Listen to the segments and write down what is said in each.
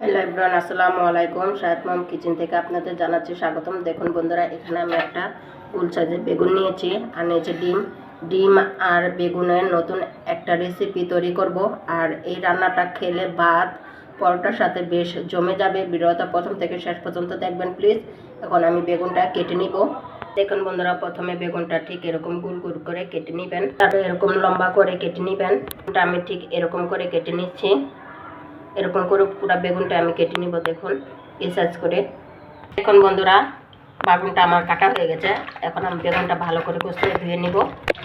Hello everyone, আসসালামু আলাইকুম। শাহেদ মাম kitchen থেকে আপনাদের জানাচ্ছি স্বাগতম। দেখুন বন্ধুরা, এখানে আমি একটা ফুল সাইজের বেগুন নিয়েছি আর নিয়েছি ডিম। ডিম আর বেগুনের নতুন একটা রেসিপি তৈরি করব। আর এই রান্নাটা খেলে ভাত, পরোটার সাথে বেশ জমে যাবে। ভিডিওটা প্রথম থেকে শেষ পর্যন্ত দেখবেন প্লিজ এখন আমি বেগুনটা কেটে নিব। দেখুন বন্ধুরা, প্রথমে বেগুনটা ঠিক এরকম গুল গুল করে কেটে নেবেন। তারপর এরকম লম্বা করে কেটে নেবেন। আমি ঠিক এরকম করে কেটে নিচ্ছি। এরকম করে পুরো বেগুনটা আমি কেটে নিব, দেখুন, এই সাইজ করে। এখন বন্ধুরা, বেগুনটা আমার কাটা হয়ে গেছে। এখন আমি বেগুনটা ভালো করে কষলিয়ে ধুয়ে নিব।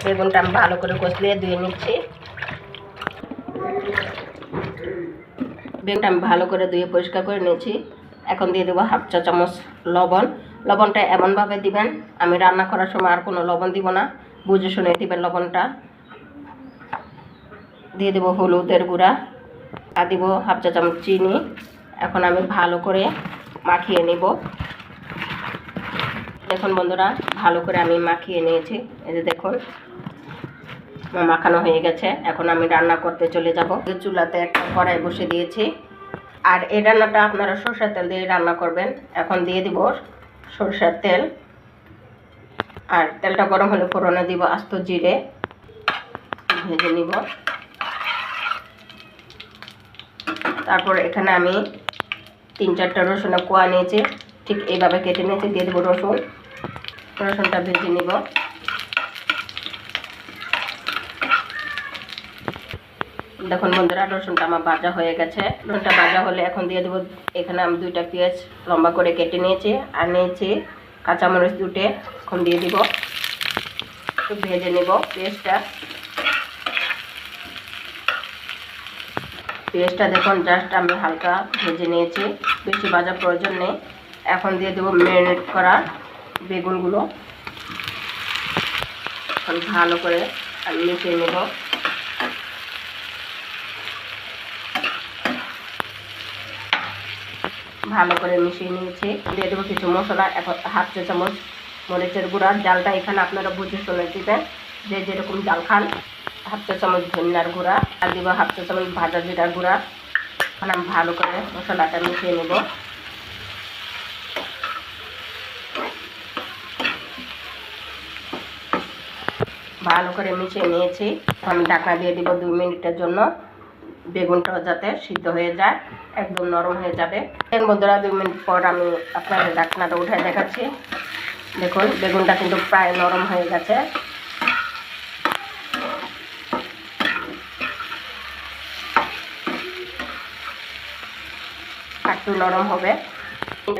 বেগুনটা আমি ভালো করে কষলিয়ে ধুয়ে নিচ্ছি। বেগুনটা আমি ভালো করে ধুয়ে পরিষ্কার করে নিয়েছি। এখন দিয়ে দেবো হাফ চা চামচ লবণ। লবণটা এমনভাবে দিবেন, আমি রান্না করার সময় আর কোনো লবণ দিব না। বুঝে শুনে দিবেন লবণটা। দিয়ে দেবো হলুদের গুঁড়া। আর দিব হাফ চা চামচ চিনি। এখন আমি ভালো করে মাখিয়ে নেব। দেখুন বন্ধুরা, ভালো করে আমি মাখিয়ে নিয়েছি। এই যে দেখুন মাখানো হয়ে গেছে। এখন আমি রান্না করতে চলে যাব। চুলাতে একটা কড়াই বসে দিয়েছি। আর এই রান্নাটা আপনারা সরষের তেল দিয়ে রান্না করবেন। এখন দিয়ে দিব সরষের তেল। আর তেলটা গরম হলে ফোড়নে দিব আস্ত জিরে। ভেজে নিব। তারপর এখানে আমি তিন চারটা রসুনের কোয়া নিয়েছি। ঠিক এইভাবে কেটে নিয়েছি, দিয়ে দেবো রসুন। রসুনটা ভেজে নিব। দেখুন বন্ধুরা, রসুনটা আমার ভাজা হয়ে গেছে। রসুনটা ভাজা হলে এখন দিয়ে দেবো, এখানে আমি দুইটা পেঁয়াজ লম্বা করে কেটে নিয়েছি আর নিয়েছি কাঁচামরিচ দুটে। এখন দিয়ে দিব। একটু ভেজে নিব পেঁয়াজটা। পেঁয়াজটা দেখুন জাস্ট আমি হালকা ভেজে নিয়েছি। বেশি ভাজার প্রয়োজন নেই। এখন দিয়ে দেবো ম্যারিনেট করা বেগুনগুলো। এখন ভালো করে আমি মিশিয়ে নেব। ভালো করে মিশিয়ে নিয়েছি। দিয়ে দেবো কিছু মশলা, এখন হাফ চা চামচ মরিচের গুঁড়া। জালটা এখানে আপনারা বুঝে শুনে দিবেন। যে যেরকম জাল খান হাফ চা চামচ ধনিয়ার গুঁড়া, আর দিব হাফ চা চামচ ভাজা জিরার গুঁড়া। এখন আমি ভালো করে মশলাটা মিশিয়ে নেব। ভালো করে মিশিয়ে নিয়েছি। আমি ঢাকনা দিয়ে দিব দুই মিনিটের জন্য। বেগুনটা যাতে সিদ্ধ হয়ে যায়, একদম নরম হয়ে যাবে। দেন বন্ধুরা, দুই মিনিট পর আমি আপনাদের ঢাকনাটা উঠে দেখাচ্ছি। দেখুন, বেগুনটা কিন্তু প্রায় নরম হয়ে গেছে। একটু নরম হবে।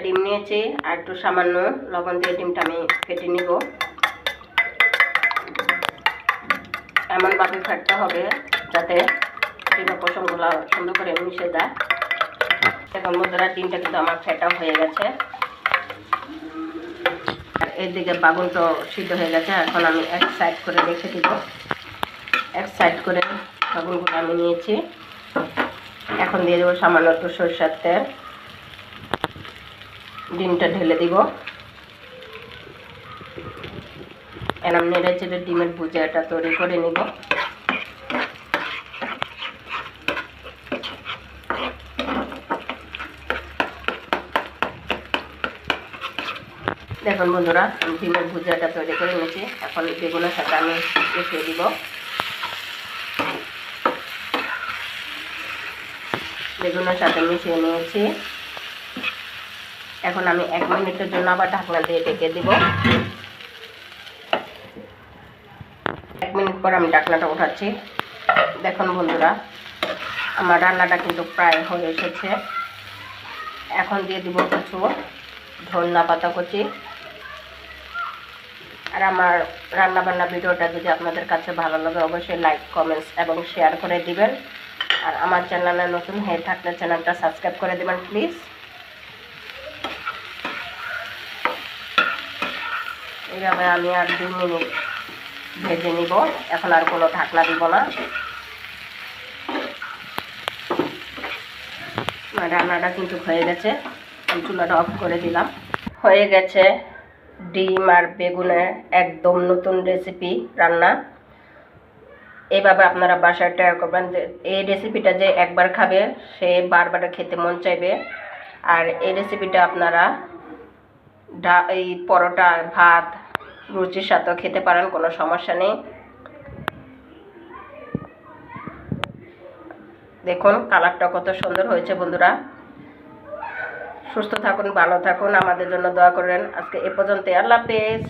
ডিম নিয়েছি আর একটু সামান্য লবণ দিয়ে ডিমটা আমি কেটে নিব। এমনভাবে ফেটতে হবে যাতে ডিমের পশমগুলো সুন্দর করে মিশে যায়। এখন বন্ধুরা ডিমটা কিন্তু আমার ফেটা হয়ে গেছে। এদিকে বাগুনটা সিদ্ধ হয়ে গেছে, এখন আমি এক সাইড করে রেখে দিব। এক সাইড করে বাগুনগুলো আমি নিয়েছি। এখন দিয়ে দেবো সামান্য একটু সরষের তেল। ডিমটা ঢেলে দিব। এরম নেড়ে চেড়ে ডিমের ভুজিয়াটা তৈরি করে নিব। দেখুন বন্ধুরা ডিমের ভুজিয়াটা তৈরি করে নিয়েছি। এখন বেগুনের সাথে আমি মিশিয়ে দিব। বেগুনের সাথে মিশিয়ে নিয়েছি। এখন আমি এক মিনিটের জন্য আবার ঢাকনা দিয়ে ডেকে দিব। এক মিনিট পর আমি ঢাকনাটা উঠাচ্ছি দেখুন বন্ধুরা, আমার রান্নাটা কিন্তু প্রায় হয়ে এসেছে। এখন দিয়ে দিব কিছু ধন্যা পাতা কুচি। আর আমার রান্নাবান্না ভিডিওটা যদি আপনাদের কাছে ভালো লাগে, অবশ্যই লাইক, কমেন্টস এবং শেয়ার করে দিবেন। আর আমার চ্যানেলে নতুন হয়ে থাকলে চ্যানেলটা সাবস্ক্রাইব করে দেবেন, প্লিজ। এইভাবে আমি আর দুই মিনিট ভেজে নিব। এখন আর কোনো ঢাকনা দিব না। রান্নাটা কিন্তু হয়ে গেছে। আমি চুলাটা অফ করে দিলাম। হয়ে গেছে ডিম আর বেগুনের একদম নতুন রেসিপি রান্না। এইভাবে আপনারা বাসায় ট্রাই করবেন যে, এই রেসিপিটা যে একবার খাবে, সে বারবার খেতে মন চাইবে। আর এই রেসিপিটা আপনারা এই পরোটা, ভাত রুচির সাথেও খেতে পারেন, কোনো সমস্যা নেই। দেখুন কালারটা কত সুন্দর হয়েছে বন্ধুরা। সুস্থ থাকুন, ভালো থাকুন, আমাদের জন্য দোয়া করেন আজকে এ পর্যন্ত আল্লাহ হাফেজ।